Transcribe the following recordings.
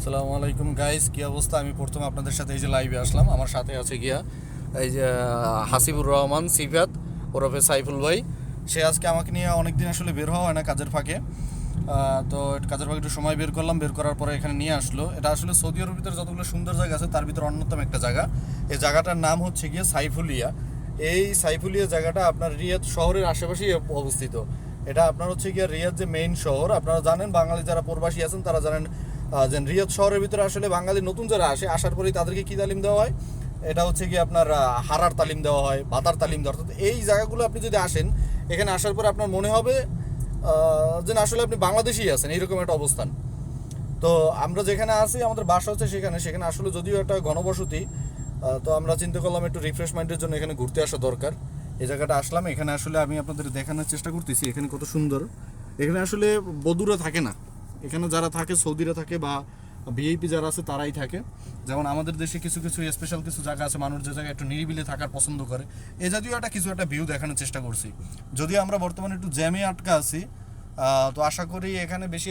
আসসালামু আলাইকুম গাইস কি অবস্থা? আমি প্রথম আপনাদের সাথে এই যে লাইভে আসলাম। আমার সাথে আছে গিয়া এই যে হাসিবুর রহমান, সিফাত, ওরফে সাইফুল ভাই। সে আজকে আমাকে নিয়ে অনেক দিন আসলে বের হওয়া হয় না কাজের ফাঁকে। তো কাজের ফাঁকে একটু সময় বের করলাম, বের করার পরে এখানে নিয়ে আসলো। এটা আসলে সৌদি আরবের ভিতরে যতগুলো সুন্দর জায়গা আছে, তার ভিতরে অন্যতম একটা জায়গা। এই জায়গাটার নাম হচ্ছে গিয়ে সাইফুলিয়া। এই সাইফুলিয়া জায়গাটা আপনার রিয়াদ শহরের আশেপাশেই অবস্থিত। এটা আপনার হচ্ছে গিয়ে রিয়াদ যে মেইন শহর, আপনারা জানেন, বাঙালি যারা প্রবাসী আছেন, তারা জানেন যে রিয়াদ শহরের ভিতরে আসলে বাঙালি নতুন যারা আসে আসার পরেই তাদেরকে কী তালিম দেওয়া হয়? এটা হচ্ছে কি আপনার হারার তালিম দেওয়া হয় বাতার তালিম দেওয়া অর্থাৎ এই জায়গাগুলো আপনি যদি আসেন এখানে আসার পরে আপনার মনে হবে যে আসলে আপনি বাংলাদেশেই আছেন এইরকম একটা অবস্থান। তো আমরা যেখানে আছি আমাদের বাসা হচ্ছে সেখানে। সেখানে আসলে যদিও একটা আহ, তো আমরা চিন্তা করলাম একটু রিফ্রেশমেন্টের জন্য এখানে ঘুরতে আসা দরকার। এই জায়গাটা আসলাম। এখানে আসলে আমি আপনাদের দেখানোর চেষ্টা করতেছি। এখানে কত সুন্দর। এখানে আসলে বধুরা থাকে না। এখানে যারা থাকে, সৌদিরা থাকে বা ভিআইপি যারা আছে, তারাই থাকে। যেমন আমাদের দেশে কিছু কিছু স্পেশাল কিছু জায়গা আছে, মানুষ যে জায়গায় একটু নিরিবিলি থাকার পছন্দ করে। এ জাতীয় একটা কিছু একটা ভিউ দেখানোর চেষ্টা করছি। যদিও আমরা বর্তমানে একটু জ্যামে আটকা আছি তো আশা করি এখানে বেশি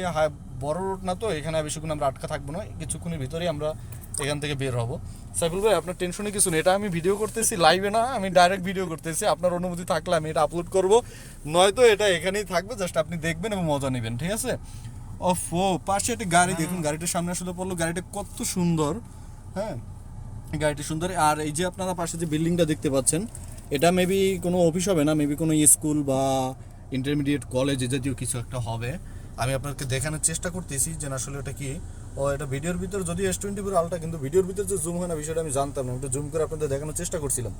বড় রোড না তো, এখানে বেশিক্ষণ আমরা আটকা থাকব না। কিছুক্ষণের ভিতরেই আমরা এখান থেকে বের হব। সাইফুল ভাই, আপনার টেনশনে কিছু নেই। এটা আমি ভিডিও করতেছি লাইভে না, আমি ডাইরেক্ট ভিডিও করতেছি। আপনার অনুমতি থাকলে আমি এটা আপলোড করব। নয়তো এটা এখানেই থাকবে জাস্ট আপনি দেখবেন এবং মজা নেবেন, ঠিক আছে? ও পাশে একটা গাড়ি দেখুন গাড়িটার সামনে আসলে পড়ল গাড়িটা কত সুন্দর হ্যাঁ? গাড়িটি সুন্দর আর এই যে আপনারা পাশে যে বিল্ডিংটা দেখতে পাচ্ছেন এটা মেবি কোনো অফিস হবে না মেবি কোনো স্কুল বা ইন্টারমিডিয়েট কলেজ এ জাতীয় কিছু একটা হবে। আমি আপনাকে দেখানোর চেষ্টা করতেছি যে আসলে এটা কি ও এটা ভিডিওর ভিতর যদি এস টোয়েন্টি ফোর আলটা কিন্তু ভিডিওর ভিতর যে জুম হয় না বিষয়টা আমি জানতাম না একটু জুম করে আপনাদের দেখানোর চেষ্টা করছিলাম।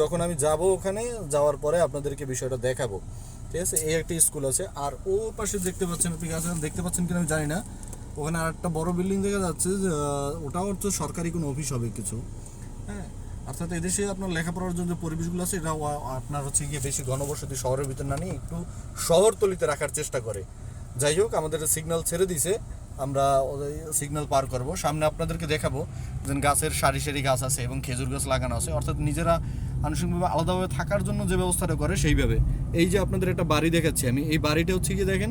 যখন আমি যাব ওখানে যাওয়ার পরে আপনাদেরকে বিষয়টা দেখাবো। ঠিক আছে এই একটা স্কুল আছে। আর ও পাশে দেখতে পাচ্ছেন আপনি গাছ দেখতে পাচ্ছেন কিনা আমি জানি না। ওখানে আর একটা বড় বিল্ডিং দেখা যাচ্ছে যে, ওটাও হচ্ছে সরকারি কোনো অফিস হবে কিছু। হ্যাঁ অর্থাৎ এদেশে আপনার লেখাপড়ার জন্য যে পরিবেশগুলো আছে এটা আপনার হচ্ছে গিয়ে বেশি ঘনবসতি শহরের ভিতর না নিয়ে একটু শহরতলিতে রাখার চেষ্টা করে। যাই হোক আমাদের সিগন্যাল ছেড়ে দিছে। আমরা সিগন্যাল পার করব। সামনে আপনাদেরকে দেখাবো যে গাছের সারি সারি গাছ আছে এবং খেজুর গাছ লাগানো আছে। অর্থাৎ নিজেরা আনুষঙ্গিকভাবে আলাদাভাবে থাকার জন্য যে ব্যবস্থাটা করে সেইভাবে। এই যে আপনাদের একটা বাড়ি দেখাচ্ছি আমি। এই বাড়িটা হচ্ছে কি দেখেন,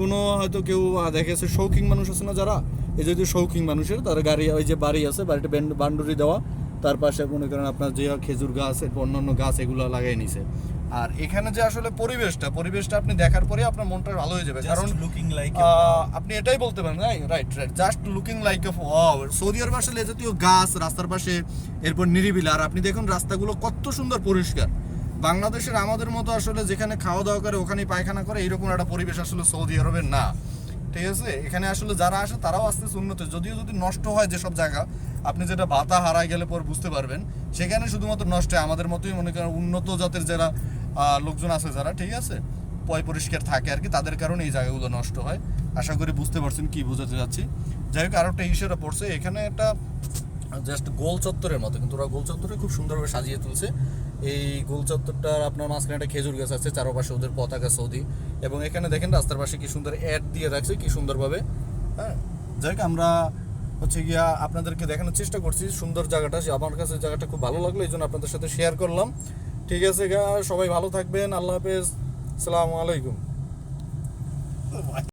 কোনো হয়তো কেউ দেখেছে শৌখিন মানুষ আছে না যারা? এই যদি শৌখিন মানুষের, তার গাড়ি, ওই যে বাড়ি আছে, বাড়িটা বান্ডুরি দেওয়া। তার পাশে মনে করেন আপনার যে খেজুর গাছ অন্যান্য গাছ এগুলো লাগাই নিছে। আর এখানে যে আসলে পরিবেশটা পরিবেশটা আপনি দেখার পরে আপনার মনটা ভালো হয়ে যাবে। কারণ লুকিং লাইক আপনি এটাই বলতে পারেন right right just looking like of wow Saudi Arab আসলে জাতীয় গাছ রাস্তার পাশে এরপর নিরিবিলি। আর আপনি দেখুন রাস্তাগুলো কত সুন্দর পরিষ্কার। বাংলাদেশের আমাদের মতো আসলে যেখানে খাওয়া দাওয়া করে ওখানেই পায়খানা করে এরকম একটা পরিবেশ আসলে সৌদি আরবের না। ঠিক আছে? এখানে আসলে যারা আসে তারাও আস্তে আস্তে উন্নত। যদিও যদি নষ্ট হয় যেসব জায়গা আপনি যেটা ভাতা হারায় গেলে পর বুঝতে পারবেন সেখানে শুধুমাত্র নষ্ট হয়। আমাদের মতোই মনে করেন উন্নত জাতের যারা লোকজন আছে যারা, ঠিক আছে? পয় পরিষ্কার থাকে আর কি, তাদের কারণে এই জায়গাগুলো নষ্ট হয়। আশা করি বুঝতে পারছেন কি বোঝাতে যাচ্ছি যাই হোক আরও একটা ইস্যুটা পড়ছে, এখানে একটা জাস্ট গোল চত্বরের মতো, কিন্তু ওরা গোল চত্বরে খুব সুন্দরভাবে সাজিয়ে তুলছে। এই গোল চত্বরটার আপনার মাঝখানে একটা খেজুর গাছ আছে, চারপাশে ওদের পতাকা সৌদি। এবং এখানে দেখেন রাস্তার পাশে কি সুন্দর অ্যাড দিয়ে রাখছে, কি সুন্দরভাবে। হ্যাঁ? যাই হোক, আমরা হচ্ছে গিয়া আপনাদেরকে দেখানোর চেষ্টা করছি, সুন্দর জায়গাটা, আমার কাছে জায়গাটা খুব ভালো লাগল, এই জন্য আপনাদের সাথে শেয়ার করলাম। ঠিক আছে সবাই ভালো থাকবেন আল্লাহ হাফেজ আসসালামু আলাইকুম।